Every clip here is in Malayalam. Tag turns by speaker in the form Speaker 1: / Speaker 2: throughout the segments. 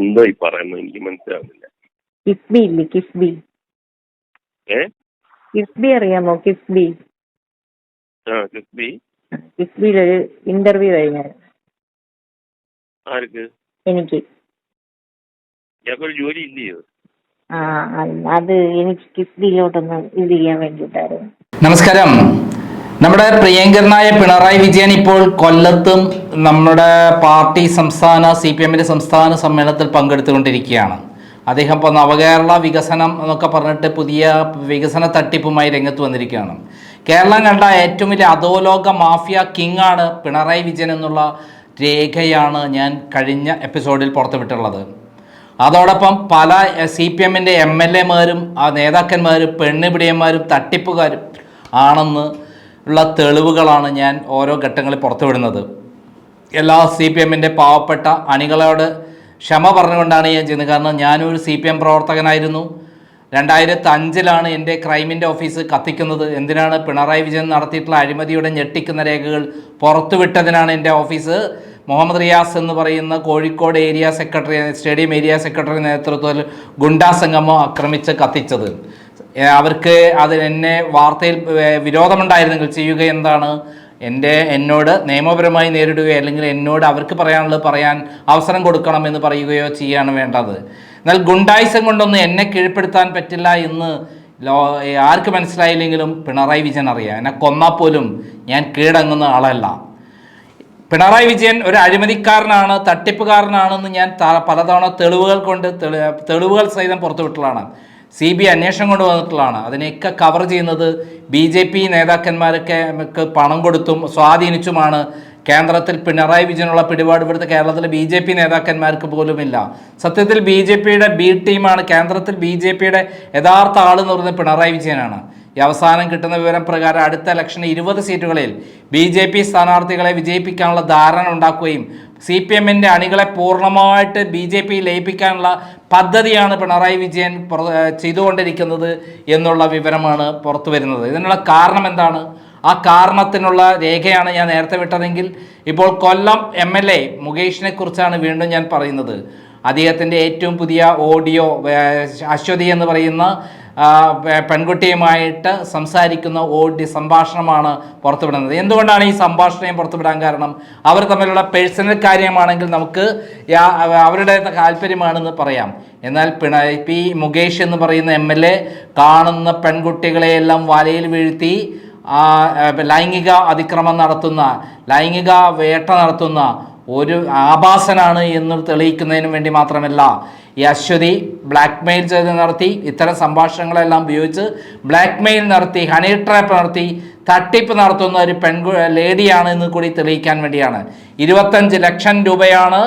Speaker 1: എന്തോ ഈ പറയുന്നത് എനിക്ക് മനസ്സിലാവുന്നില്ല.
Speaker 2: കിഫ്ബി ഇല്ലേ? കിഫ്ബി
Speaker 1: ഏ?
Speaker 2: കിഫ്ബി അറിയാമോ? കിഫ്ബി
Speaker 1: ആ കിഫ്ബി
Speaker 2: കിഫ്ബിയിലൊരു ഇന്റർവ്യൂ കഴിഞ്ഞു.
Speaker 1: ആർക്ക്?
Speaker 2: എനിക്ക്.
Speaker 1: ഇയാൾക്കൊരു ജോലി ഇല്ലയോ?
Speaker 2: ആ അത് എനിക്ക് കിഫ്ബിയിലോട്ടൊന്ന് ഇത് ചെയ്യാൻ വേണ്ടിയിട്ടായിരുന്നു.
Speaker 3: നമസ്കാരം. നമ്മുടെ പ്രിയങ്കരനായ പിണറായി വിജയൻ ഇപ്പോൾ കൊല്ലത്തും നമ്മുടെ പാർട്ടി സംസ്ഥാന സി പി എമ്മിന്റെ സംസ്ഥാന സമ്മേളനത്തിൽ പങ്കെടുത്തുകൊണ്ടിരിക്കുകയാണ്. അദ്ദേഹം ഇപ്പോൾ നവകേരള വികസനം എന്നൊക്കെ പറഞ്ഞിട്ട് പുതിയ വികസന തട്ടിപ്പുമായി രംഗത്ത് വന്നിരിക്കുകയാണ്. കേരളം കണ്ട ഏറ്റവും വലിയ അധോലോക മാഫിയ കിങ് ആണ് പിണറായി വിജയൻ എന്നുള്ള രേഖയാണ് ഞാൻ കഴിഞ്ഞ എപ്പിസോഡിൽ പുറത്തുവിട്ടുള്ളത് അതോടൊപ്പം പല സി പി എമ്മിന്റെ എം എൽ എമാരും നേതാക്കന്മാരും പെണ്ണുപിടിയന്മാരും തട്ടിപ്പുകാരും ആണെന്ന് ഉള്ള തെളിവുകളാണ് ഞാൻ ഓരോ ഘട്ടങ്ങളിൽ പുറത്തുവിടുന്നത്. എല്ലാ സി പി എമ്മിന്റെ പാവപ്പെട്ട അണികളോട് ക്ഷമ പറഞ്ഞുകൊണ്ടാണ് ഞാൻ ചെയ്യുന്നത്. കാരണം ഞാനൊരു സി പി എം പ്രവർത്തകനായിരുന്നു. രണ്ടായിരത്തി അഞ്ചിലാണ് എന്റെ ക്രൈമിന്റെ ഓഫീസ് കത്തിക്കുന്നത്. എന്തിനാണ് പിണറായി വിജയൻ നടത്തിയിട്ടുള്ള അഴിമതിയുടെ ഞെട്ടിക്കുന്ന രേഖകൾ പുറത്തുവിട്ടതിനാണ് എന്റെ ഓഫീസ്. മുഹമ്മദ് റിയാസ് എന്ന് പറയുന്ന Kozhikode area secretary stadium area secretary നേതൃത്വത്തിൽ ഗുണ്ടാ സംഗമം ആക്രമിച്ച് കത്തിച്ചത്. അവർക്ക് അത് എന്നെ വാർത്തയിൽ വിരോധമുണ്ടായിരുന്നെങ്കിൽ ചെയ്യുക എന്താണ്? എന്റെ എന്നോട് നിയമപരമായി നേരിടുകയോ അല്ലെങ്കിൽ എന്നോട് അവർക്ക് പറയാനുള്ളത് പറയാൻ അവസരം കൊടുക്കണം എന്ന് പറയുകയോ ചെയ്യാണ് വേണ്ടത്. എന്നാൽ ഗുണ്ടായിസം കൊണ്ടൊന്നും എന്നെ കീഴ്പ്പെടുത്താൻ പറ്റില്ല എന്ന് ലോ ആർക്ക് മനസ്സിലായില്ലെങ്കിലും പിണറായി വിജയൻ അറിയാം. എന്നെ കൊന്നാൽ പോലും ഞാൻ കീഴടങ്ങുന്ന ആളല്ല. പിണറായി വിജയൻ ഒരു അഴിമതിക്കാരനാണ് തട്ടിപ്പുകാരനാണെന്ന് ഞാൻ പലതവണ തെളിവുകൾ കൊണ്ട് തെളിവുകൾ സഹിതം പുറത്തുവിട്ടുള്ളതാണ് സി ബി ഐ അന്വേഷണം കൊണ്ടുവന്നിട്ടുള്ളതാണ്. അതിനെയൊക്കെ കവർ ചെയ്യുന്നത് ബി ജെ പി നേതാക്കന്മാരൊക്കെ പണം കൊടുത്തും സ്വാധീനിച്ചുമാണ് കേന്ദ്രത്തിൽ പിണറായി വിജയനുള്ള പിടിപാട് ഇവിടുത്തെ കേരളത്തിലെ ബി ജെ പി നേതാക്കന്മാർക്ക് പോലുമില്ല. സത്യത്തിൽ ബി ജെ പിയുടെ ബി ടീമാണ് കേന്ദ്രത്തിൽ ബി ജെ പിയുടെ യഥാർത്ഥ ആളെന്ന് പറയുന്നത് പിണറായി വിജയനാണ്. ഈ അവസാനം കിട്ടുന്ന വിവരം പ്രകാരം അടുത്ത ഇലക്ഷന് ഇരുപത് സീറ്റുകളിൽ ബി ജെ പി സ്ഥാനാർത്ഥികളെ വിജയിപ്പിക്കാനുള്ള ധാരണ ഉണ്ടാക്കുകയും സി പി എമ്മിന്റെ അണികളെ പൂർണമായിട്ട് ബി ജെ പി ലയിപ്പിക്കാനുള്ള പദ്ധതിയാണ് പിണറായി വിജയൻ ചെയ്തുകൊണ്ടിരിക്കുന്നത് എന്നുള്ള വിവരമാണ് പുറത്തു വരുന്നത്. ഇതിനുള്ള കാരണം എന്താണ്? ആ കാരണത്തിനുള്ള രേഖയാണ് ഞാൻ നേരത്തെ വിട്ടതെങ്കിൽ ഇപ്പോൾ കൊല്ലം എം എൽ എ മുകേഷിനെ കുറിച്ചാണ് വീണ്ടും ഞാൻ പറയുന്നത്. അദ്ദേഹത്തിന്റെ ഏറ്റവും പുതിയ ഓഡിയോ അശ്വതി എന്ന് പറയുന്ന പെൺകുട്ടിയുമായിട്ട് സംസാരിക്കുന്ന ഓഡി സംഭാഷണമാണ് പുറത്തുവിടുന്നത്. എന്തുകൊണ്ടാണ് ഈ സംഭാഷണം പുറത്തുവിടാൻ കാരണം? അവർ തമ്മിലുള്ള പേഴ്സണൽ കാര്യമാണെങ്കിൽ നമുക്ക് അവരുടെ താല്പര്യമാണെന്ന് പറയാം. എന്നാൽ പിണറായി പി മുകേഷ് എന്ന് പറയുന്ന എം എൽ എ കാണുന്ന പെൺകുട്ടികളെയെല്ലാം വലയിൽ വീഴ്ത്തി ലൈംഗിക അതിക്രമം നടത്തുന്ന ലൈംഗിക വേട്ട നടത്തുന്ന ഒരു ആഭാസനാണ് എന്ന് തെളിയിക്കുന്നതിന് വേണ്ടി മാത്രമല്ല ഈ അശ്വതി ബ്ലാക്ക് മെയിൽ ചെയ്ത് നടത്തി ഇത്തരം സംഭാഷണങ്ങളെല്ലാം ഉപയോഗിച്ച് ബ്ലാക്ക് മെയിൽ നടത്തി ഹണി ട്രാപ്പ് നടത്തി തട്ടിപ്പ് നടത്തുന്ന ഒരു പെൺകു ലേഡിയാണ് എന്ന് കൂടി തെളിയിക്കാൻ വേണ്ടിയാണ്. ഇരുപത്തഞ്ച് ലക്ഷം രൂപയാണ്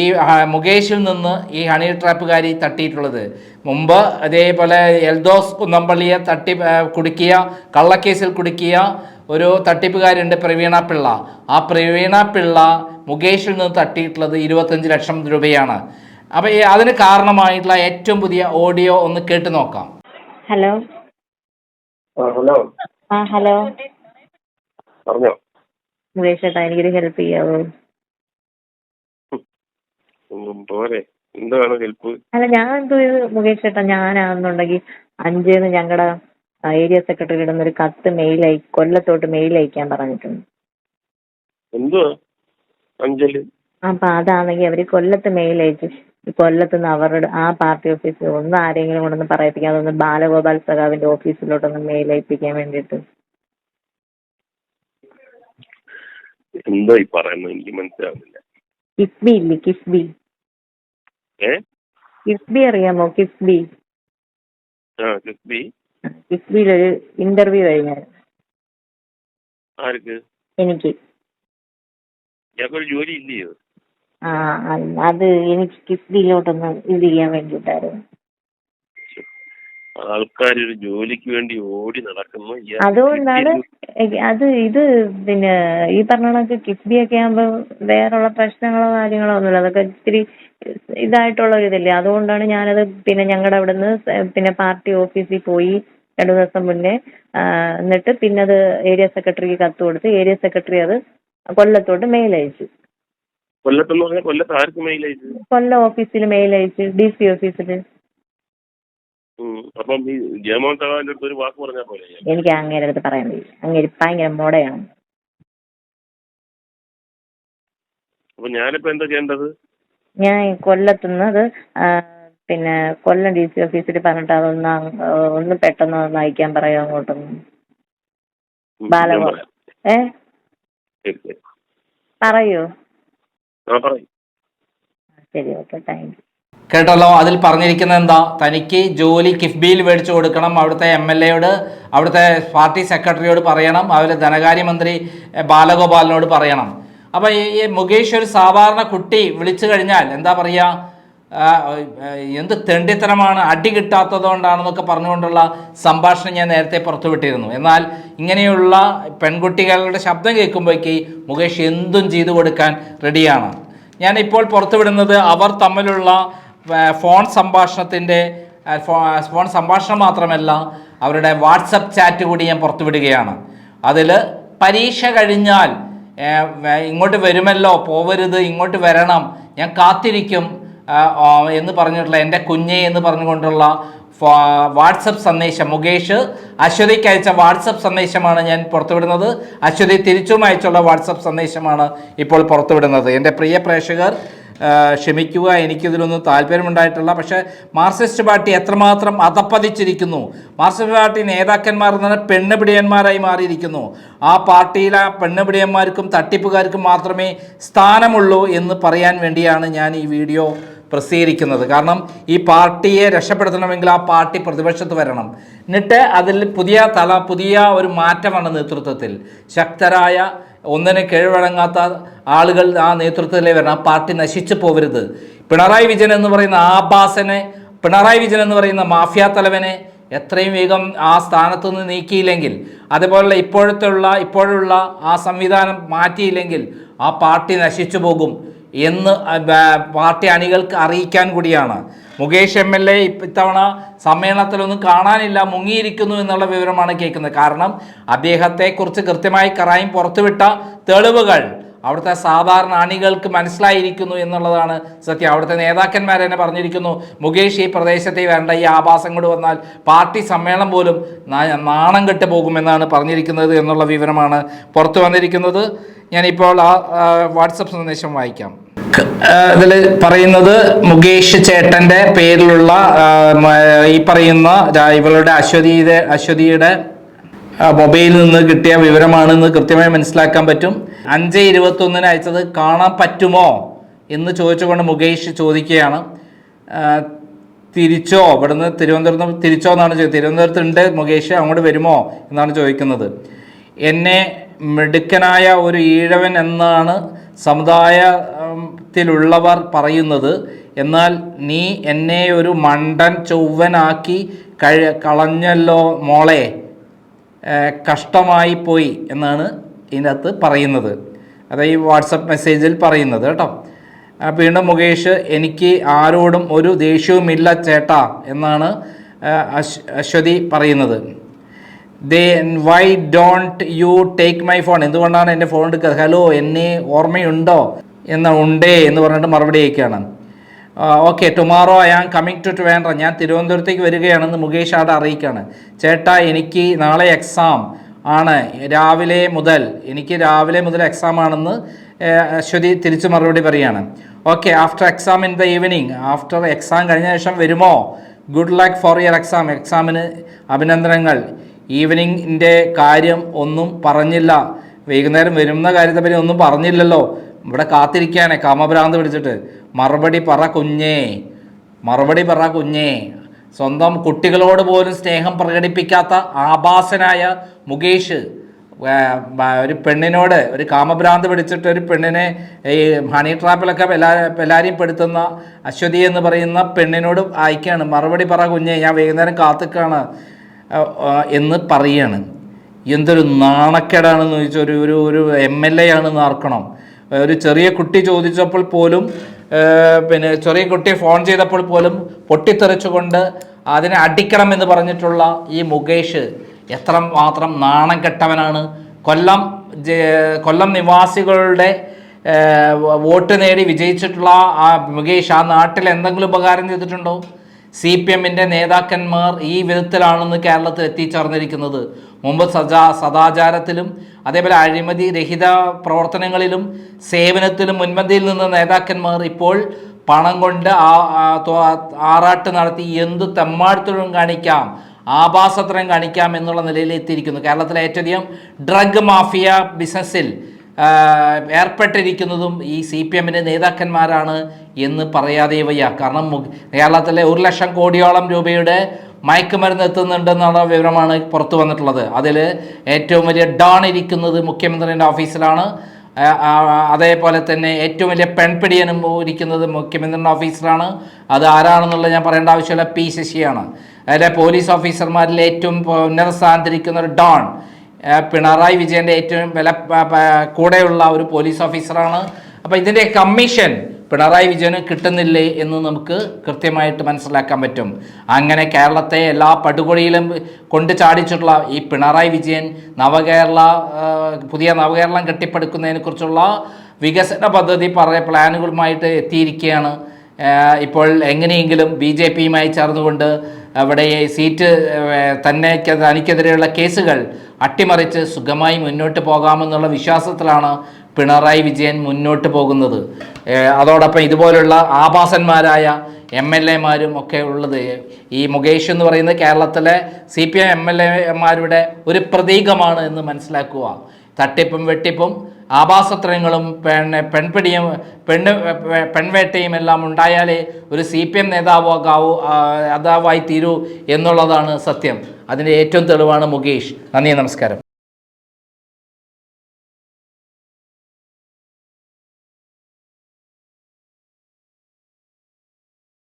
Speaker 3: ഈ മുകേഷിൽ നിന്ന് ഈ ഹണി ട്രാപ്പുകാരി തട്ടിയിട്ടുള്ളത്. മുമ്പ് അതേപോലെ എൽദോസ് കുന്നമ്പള്ളിയെ തട്ടി കുടുക്കിയ കള്ളക്കേസിൽ കുടുക്കിയ ഒരു തട്ടിപ്പുകാരുണ്ട് പ്രവീണ പിള്ള. ആ പ്രവീണ പിള്ള മുകേഷിൽ നിന്ന് തട്ടിയിട്ടുള്ളത് ഇരുപത്തഞ്ച് ലക്ഷം രൂപയാണ്. അപ്പോൾ അതിന് കാരണമായിട്ടുള്ള ഏറ്റവും പുതിയ ഓഡിയോ ഒന്ന് കേട്ട് നോക്കാം.
Speaker 2: ഹലോ.
Speaker 1: ഹലോ.
Speaker 2: ആ ഹലോ.
Speaker 1: പറഞ്ഞോ.
Speaker 2: മുകേഷ് ചേട്ടാ എനിക്കൊരു ഹെൽപ്പ് ചെയ്യാവോ?
Speaker 1: പോരെ. എന്താണ് ഹെൽപ്പ്?
Speaker 2: അല്ല ഞാൻ എന്തോ മുകേഷ് ചേട്ടാ ഞാനാണെന്നുണ്ടെങ്കിൽ അഞ്ചേന്ന് ഞങ്ങളുടെ ഏരിയ സെക്രട്ടറി ഇടുന്ന ഒരു കത്ത് മെയിൽ അയ കൊല്ലത്തോട്ട് മെയിൽ അയക്കാൻ പറഞ്ഞിട്ടുണ്ട്.
Speaker 1: എന്തുവാ? അഞ്ജലി?
Speaker 2: അപ്പൊ അതാണെങ്കിൽ അവർ കൊല്ലത്ത് മെയിൽ അയച്ചു കൊല്ലത്ത് നിന്ന് അവരുടെ ആ പാർട്ടി ഓഫീസിൽ ഒന്ന് ആരെങ്കിലും കൊണ്ടൊന്ന് പറയിപ്പിക്കാൻ അതൊന്ന് ബാലഗോപാൽ സഖാവിന്റെ ഓഫീസിലോട്ടൊന്ന് മെയിൽ അയപ്പിക്കാൻ വേണ്ടിയിട്ട്.
Speaker 1: എന്തോ ഈ പറയുന്നത്? എനിക്ക് മനസ്സിലാവുന്നില്ല.
Speaker 2: കിഫ്ബി ഇല്ലേ? കിഫ്ബി. കിഫ്ബി അറിയാമോ? കിഫ്ബി.
Speaker 1: കിഫ്ബി.
Speaker 2: കിഫ്ബിയിലൊരു ഇന്റർവ്യൂ കഴിഞ്ഞായിരുന്നു.
Speaker 1: ആർക്ക്?
Speaker 2: എനിക്ക്.
Speaker 1: ഇയാൾക്കൊരു ജോലി ഇല്ലയോ?
Speaker 2: ആ അത് എനിക്ക് കിഫ്ബിയിലോട്ടൊന്ന് ഇത് ചെയ്യാൻ വേണ്ടിയിട്ടായിരുന്നു.
Speaker 1: ആൾക്കാരൊരു ജോലിക്ക് വേണ്ടി ഓടി നടക്കുന്നു.
Speaker 2: അതുകൊണ്ടാണ് അത് ഇത് പിന്നെ ഈ പറഞ്ഞ കണക്ക് കിഫ്ബി ഒക്കെ ആകുമ്പോ വേറുള്ള പ്രശ്നങ്ങളോ കാര്യങ്ങളോ ഒന്നുമില്ല. അതൊക്കെ ഇത്തിരി ഇതായിട്ടുള്ള ഒരു ഇതല്ലേ. അതുകൊണ്ടാണ് ഞാനത് പിന്നെ ഞങ്ങളുടെ അവിടുന്ന് പിന്നെ പാർട്ടി ഓഫീസിൽ പോയി രണ്ടു ദിവസം മുന്നേ എന്നിട്ട് പിന്നെ അത് ഏരിയ സെക്രട്ടറിക്ക് കത്ത് കൊടുത്ത് ഏരിയ സെക്രട്ടറി അത് കൊല്ലത്തോട്ട് മെയിൽ അയച്ചു.
Speaker 1: പറഞ്ഞാൽ കൊല്ലത്ത് ആർക്ക് മെയിൽ അയച്ചു
Speaker 2: കൊല്ലം ഓഫീസിൽ മെയിൽ അയച്ചു ഡി സി ഓഫീസിൽ.
Speaker 1: അപ്പം ഈ ജയമോൻ സഹാവിന്റെ അടുത്ത് ഒരു വാക്ക് പറഞ്ഞാൽ പോലെ
Speaker 2: എനിക്ക് അങ്ങേരെ അടുത്ത് പറയാൻ വയ്യ. അങ്ങേര് ഭയങ്കര മോടയാണ്.
Speaker 1: അപ്പൊ ഞാനിപ്പോ എന്താ ചെയ്യേണ്ടത്?
Speaker 2: ഞാൻ കൊല്ലത്തുനിന്ന് അത് പിന്നെ കൊല്ലം ഡി സി ഓഫീസിൽ പറഞ്ഞിട്ട് അതൊന്ന് ഒന്ന് പെട്ടെന്ന് ഒന്ന് അയക്കാൻ പറയാം അങ്ങോട്ടൊന്ന്. ബാലഗോ- ഏ? പറയോ. ശരി ഓക്കെ താങ്ക് യു.
Speaker 3: കേട്ടല്ലോ അതിൽ പറഞ്ഞിരിക്കുന്നത് എന്താ? തനിക്ക് ജോലി കിഫ്ബിയിൽ മേടിച്ചു കൊടുക്കണം. അവിടുത്തെ എം എൽ എയോട് അവിടുത്തെ പാർട്ടി സെക്രട്ടറിയോട് പറയണം. അവരുടെ ധനകാര്യമന്ത്രി ബാലഗോപാലിനോട് പറയണം. അപ്പോൾ ഈ മുകേഷ് ഒരു സാധാരണ കുട്ടി വിളിച്ചു കഴിഞ്ഞാൽ എന്താ പറയുക എന്ത് തെണ്ടിത്തരമാണ് അടി കിട്ടാത്തത് കൊണ്ടാണെന്നൊക്കെ പറഞ്ഞുകൊണ്ടുള്ള സംഭാഷണം ഞാൻ നേരത്തെ പുറത്തുവിട്ടിരുന്നു. എന്നാൽ ഇങ്ങനെയുള്ള പെൺകുട്ടികളുടെ ശബ്ദം കേൾക്കുമ്പോഴേക്ക് മുകേഷ് എന്തും ചെയ്തു കൊടുക്കാൻ റെഡിയാണ് ഞാനിപ്പോൾ പുറത്തുവിടുന്നത് അവർ തമ്മിലുള്ള ഫോൺ സംഭാഷണത്തിന്റെ ഫോൺ സംഭാഷണം മാത്രമല്ല അവരുടെ വാട്സപ്പ് ചാറ്റ് കൂടി ഞാൻ പുറത്തുവിടുകയാണ്. അതിൽ പരീക്ഷ കഴിഞ്ഞാൽ ഇങ്ങോട്ട് വരുമല്ലോ പോവരുത് ഇങ്ങോട്ട് വരണം ഞാൻ കാത്തിരിക്കും എന്ന് പറഞ്ഞിട്ടുള്ള എന്റെ കുഞ്ഞെ എന്ന് പറഞ്ഞുകൊണ്ടുള്ള വാട്സപ്പ് സന്ദേശം. മുകേഷ് അശ്വതിക്ക് അയച്ച വാട്സപ്പ് സന്ദേശമാണ് ഞാൻ പുറത്തുവിടുന്നത്. അശ്വതി തിരിച്ചും അയച്ചുള്ള വാട്സപ്പ് സന്ദേശമാണ് ഇപ്പോൾ പുറത്തുവിടുന്നത്. എന്റെ പ്രിയ പ്രേക്ഷകർ ക്ഷമിക്കുക എനിക്കിതിലൊന്നും താല്പര്യമുണ്ടായിട്ടില്ല. പക്ഷേ മാർക്സിസ്റ്റ് പാർട്ടി എത്രമാത്രം അതപ്പതിച്ചിരിക്കുന്നു മാർക്സിസ്റ്റ് പാർട്ടി നേതാക്കന്മാർ എന്ന് പറഞ്ഞാൽ പെണ്ണുപിടിയന്മാരായി മാറിയിരിക്കുന്നു. ആ പാർട്ടിയിലെ പെണ്ണുപിടിയന്മാർക്കും തട്ടിപ്പുകാർക്കും മാത്രമേ സ്ഥാനമുള്ളൂ എന്ന് പറയാൻ വേണ്ടിയാണ് ഞാൻ ഈ വീഡിയോ പ്രസിദ്ധീകരിക്കുന്നത്. കാരണം ഈ പാർട്ടിയെ രക്ഷപ്പെടുത്തണമെങ്കിൽ ആ പാർട്ടി പ്രതിപക്ഷത്ത് വരണം. എന്നിട്ട് അതിൽ പുതിയ തല പുതിയ ഒരു മാറ്റമാണ് നേതൃത്വത്തിൽ. ശക്തരായ ഒന്നിനെ കീഴ്വഴങ്ങാത്ത ആളുകൾ ആ നേതൃത്വത്തിലേ വരണം. ആ പാർട്ടി നശിച്ചു പോകരുത് പിണറായി വിജയൻ എന്ന് പറയുന്ന ആഭാസനെ പിണറായി വിജയൻ എന്ന് പറയുന്ന മാഫിയ തലവനെ എത്രയും വേഗം ആ സ്ഥാനത്തു നിന്ന് നീക്കിയില്ലെങ്കിൽ അതുപോലുള്ള ഇപ്പോഴത്തുള്ള ഇപ്പോഴുള്ള ആ സംവിധാനം മാറ്റിയില്ലെങ്കിൽ ആ പാർട്ടി നശിച്ചു പോകും എന്ന് പാർട്ടി അണികൾക്ക് അറിയിക്കാൻ കൂടിയാണ്. മുകേഷ് എം എൽ എ ഇത്തവണ സമ്മേളനത്തിലൊന്നും കാണാനില്ല മുങ്ങിയിരിക്കുന്നു എന്നുള്ള വിവരമാണ് കേൾക്കുന്നത്. കാരണം അദ്ദേഹത്തെക്കുറിച്ച് കൃത്യമായി കറായും പുറത്തുവിട്ട തെളിവുകൾ അവിടുത്തെ സാധാരണ അണികൾക്ക് മനസ്സിലായിരിക്കുന്നു എന്നുള്ളതാണ് സത്യം. അവിടുത്തെ നേതാക്കന്മാർ തന്നെ പറഞ്ഞിരിക്കുന്നു മുകേഷ് ഈ പ്രദേശത്തെ വേണ്ട ഈ ആഭാസം കൂടി വന്നാൽ പാർട്ടി സമ്മേളനം പോലും നാണം കെട്ട് പോകുമെന്നാണ് പറഞ്ഞിരിക്കുന്നത് എന്നുള്ള വിവരമാണ് പുറത്തു വന്നിരിക്കുന്നത്. ഞാനിപ്പോൾ ആ, വാട്സപ്പ് സന്ദേശം വായിക്കാം. ഇതിൽ പറയുന്നത് മുകേഷ് ചേട്ടന്റെ പേരിലുള്ള ഈ പറയുന്ന ഇവളുടെ അശ്വതിയുടെ അശ്വതിയുടെ മൊബൈലിൽ നിന്ന് കിട്ടിയ വിവരമാണെന്ന് കൃത്യമായി മനസ്സിലാക്കാൻ പറ്റും. അഞ്ച് ഇരുപത്തൊന്നിന് അയച്ചത് കാണാൻ പറ്റുമോ എന്ന് ചോദിച്ചുകൊണ്ട് മുകേഷ് ചോദിക്കുകയാണ്. തിരിച്ചോ? ഇവിടുന്ന് തിരുവനന്തപുരത്ത് തിരിച്ചോ എന്നാണ് ചോദിച്ചത്. തിരുവനന്തപുരത്തുണ്ട് മുകേഷ് അങ്ങോട്ട് വരുമോ എന്നാണ് ചോദിക്കുന്നത്. എന്നെ മിടുക്കനായ ഒരു ഈഴവൻ എന്നാണ് സമുദായത്തിലുള്ളവർ പറയുന്നത് എന്നാൽ നീ എന്നെ ഒരു മണ്ടൻ ചൊവ്വനാക്കി കഴി കളഞ്ഞല്ലോ മോളെ. കഷ്ടമായി പോയി എന്നാണ് ഇതിനകത്ത് പറയുന്നത്. അത് ഈ വാട്സപ്പ് മെസ്സേജിൽ പറയുന്നത് കേട്ടോ. വീണ്ടും മുകേഷ് എനിക്ക് ആരോടും ഒരു ദേഷ്യവുമില്ല ചേട്ടാ എന്നാണ് അശ് അശ്വതി പറയുന്നത്. ദേ why don't you take my phone? എന്തുകൊണ്ടാണ് എന്റെ ഫോൺ എടുക്കുന്നത് ഹലോ എന്നെ ഓർമ്മയുണ്ടോ? എന്ന ഉണ്ടേ എന്ന് പറഞ്ഞിട്ട് മറുപടി അയക്കുകയാണ്. Okay tomorrow I am coming to വേണ്ട ഞാൻ തിരുവനന്തപുരത്തേക്ക് വരികയാണെന്ന് മുകേഷ് ആട് അറിയിക്കുകയാണ്. ചേട്ടാ എനിക്ക് നാളെ എക്സാം ആണ്. രാവിലെ മുതൽ എനിക്ക് രാവിലെ മുതൽ എക്സാം ആണെന്ന് അശ്വതി തിരിച്ചു മറുപടി പറയുകയാണ്. Okay after exam in the evening after exam കഴിഞ്ഞ ശേഷം വരുമോ? Good luck for your exam എക്സാമിന് അഭിനന്ദനങ്ങൾ. ഈവനിങ്ങിന്റെ കാര്യം ഒന്നും പറഞ്ഞില്ല. വൈകുന്നേരം വരുന്ന കാര്യത്തെപ്പറ്റി ഒന്നും പറഞ്ഞില്ലല്ലോ. ഇവിടെ കാത്തിരിക്കുകയാണ്. കാമഭ്രാന്ത് പിടിച്ചിട്ട്. മറുപടി പറ കുഞ്ഞേ. മറുപടി പറ കുഞ്ഞേ. സ്വന്തം കുട്ടികളോട് പോലും സ്നേഹം പ്രകടിപ്പിക്കാത്ത ആഭാസനായ മുകേഷ് ഒരു പെണ്ണിനോട് ഒരു കാമഭ്രാന്ത് പിടിച്ചിട്ട് ഒരു പെണ്ണിനെ ഈ ഹണി ട്രാപ്പിലൊക്കെ എല്ലാ എല്ലാവരെയും പെടുത്തുന്ന അശ്വതി എന്ന് പറയുന്ന പെണ്ണിനോട് അയക്കുകയാണ്. മറുപടി പറ കുഞ്ഞേ ഞാൻ വൈകുന്നേരം കാത്തുക്കാണ് എന്ന് പറയാണ്. എന്തൊരു നാണക്കേടാണെന്ന് ചോദിച്ചാൽ ഒരു ഒരു ഒരു എം എൽ എ ആണെന്ന് ആർക്കണം. ഒരു ചെറിയ കുട്ടി ചോദിച്ചപ്പോൾ പോലും പിന്നെ ചെറിയ കുട്ടി ഫോൺ ചെയ്തപ്പോൾ പോലും പൊട്ടിത്തെറിച്ചുകൊണ്ട് അതിനെ അടിക്കണം എന്ന് പറഞ്ഞിട്ടുള്ള ഈ മുകേഷ് എത്ര മാത്രം നാണം കെട്ടവനാണ്. കൊല്ലം കൊല്ലം നിവാസികളുടെ വോട്ട് നേടി വിജയിച്ചിട്ടുള്ള ആ മുകേഷ് ആ നാട്ടിൽ എന്തെങ്കിലും ഉപകാരം ചെയ്തിട്ടുണ്ടോ? സി പി എമ്മിന്റെ നേതാക്കന്മാർ ഈ വിധത്തിലാണെന്ന് കേരളത്തിൽ എത്തിച്ചേർന്നിരിക്കുന്നത്. മുമ്പ് സദാ സദാചാരത്തിലും അതേപോലെ അഴിമതി രഹിത പ്രവർത്തനങ്ങളിലും സേവനത്തിലും മുൻപന്തിയിൽ നിന്ന നേതാക്കന്മാർ ഇപ്പോൾ പണം കൊണ്ട് ആറാട്ട് നടത്തി എന്ത് തെമ്മാഴ്ത്തലും കാണിക്കാം ആഭാസത്രം കാണിക്കാം എന്നുള്ള നിലയിൽ എത്തിയിരിക്കുന്നു. കേരളത്തിലെ ഏറ്റവും ഡ്രഗ് മാഫിയ ബിസിനസ്സിൽ ഏർപ്പെട്ടിരിക്കുന്നതും ഈ സി പി എമ്മിന്റെ നേതാക്കന്മാരാണ് എന്ന് പറയാതെ വയ്യ. കാരണം കേരളത്തിലെ ഒരു ലക്ഷം കോടിയോളം രൂപയുടെ മയക്കുമരുന്ന് എത്തുന്നുണ്ടെന്നുള്ള വിവരമാണ് പുറത്തു വന്നിട്ടുള്ളത്. അതിൽ ഏറ്റവും വലിയ ഡോൺ ഇരിക്കുന്നത് മുഖ്യമന്ത്രിയുടെ ഓഫീസിലാണ്. അതേപോലെ തന്നെ ഏറ്റവും വലിയ പെൺപിടിയനും ഇരിക്കുന്നത് മുഖ്യമന്ത്രിയുടെ ഓഫീസിലാണ്. അത് ആരാണെന്നുള്ളത് ഞാൻ പറയേണ്ട ആവശ്യമില്ല. പി ശശിയാണ്. അതിലെ പോലീസ് ഓഫീസർമാരിൽ ഏറ്റവും ഉന്നത സ്ഥാനത്തിരിക്കുന്ന ഒരു ഡോൺ. പിണറായി വിജയന്റെ ഏറ്റവും വില കൂടെയുള്ള ഒരു പോലീസ് ഓഫീസറാണ് അപ്പോൾ ഇതിന്റെ കമ്മീഷൻ പിണറായി വിജയന് കിട്ടുന്നില്ലേ എന്ന് നമുക്ക് കൃത്യമായിട്ട് മനസ്സിലാക്കാൻ പറ്റും. അങ്ങനെ കേരളത്തെ എല്ലാ പടുകൊടിയിലും കൊണ്ട് ചാടിച്ചിട്ടുള്ള ഈ പിണറായി വിജയൻ നവകേരള പുതിയ നവകേരളം കെട്ടിപ്പടുക്കുന്നതിനെ കുറിച്ചുള്ള വികസന പദ്ധതി പറയ പ്ലാനുകളുമായിട്ട് എത്തിയിരിക്കുകയാണ്. ഇപ്പോൾ എങ്ങനെയെങ്കിലും ബി ജെ പിയുമായി ചേർന്നുകൊണ്ട് അവിടെ സീറ്റ് തന്നെ തനിക്കെതിരെയുള്ള കേസുകൾ അട്ടിമറിച്ച് സുഖമായി മുന്നോട്ട് പോകാമെന്നുള്ള വിശ്വാസത്തിലാണ് പിണറായി വിജയൻ മുന്നോട്ട് പോകുന്നത്. അതോടൊപ്പം ഇതുപോലുള്ള ആഭാസന്മാരായ എം എൽ എമാരും ഒക്കെ ഉള്ളത്. ഈ മുകേഷ് എന്ന് പറയുന്നത് കേരളത്തിലെ C P M M L എമാരുടെ ഒരു പ്രതീകമാണ് എന്ന് മനസ്സിലാക്കുക. തട്ടിപ്പും വെട്ടിപ്പും ആഭാസത്രങ്ങളും പെൺ പെൺപിടിയും പെണ്ണ് പെൺവേട്ടയും എല്ലാം ഉണ്ടായാലേ ഒരു സി പി എം നേതാവാകാവൂ നേതാവായി തീരൂ എന്നുള്ളതാണ് സത്യം. അതിന്റെ ഏറ്റവും തെളിവാണ് മുകേഷ്. നന്ദി നമസ്കാരം.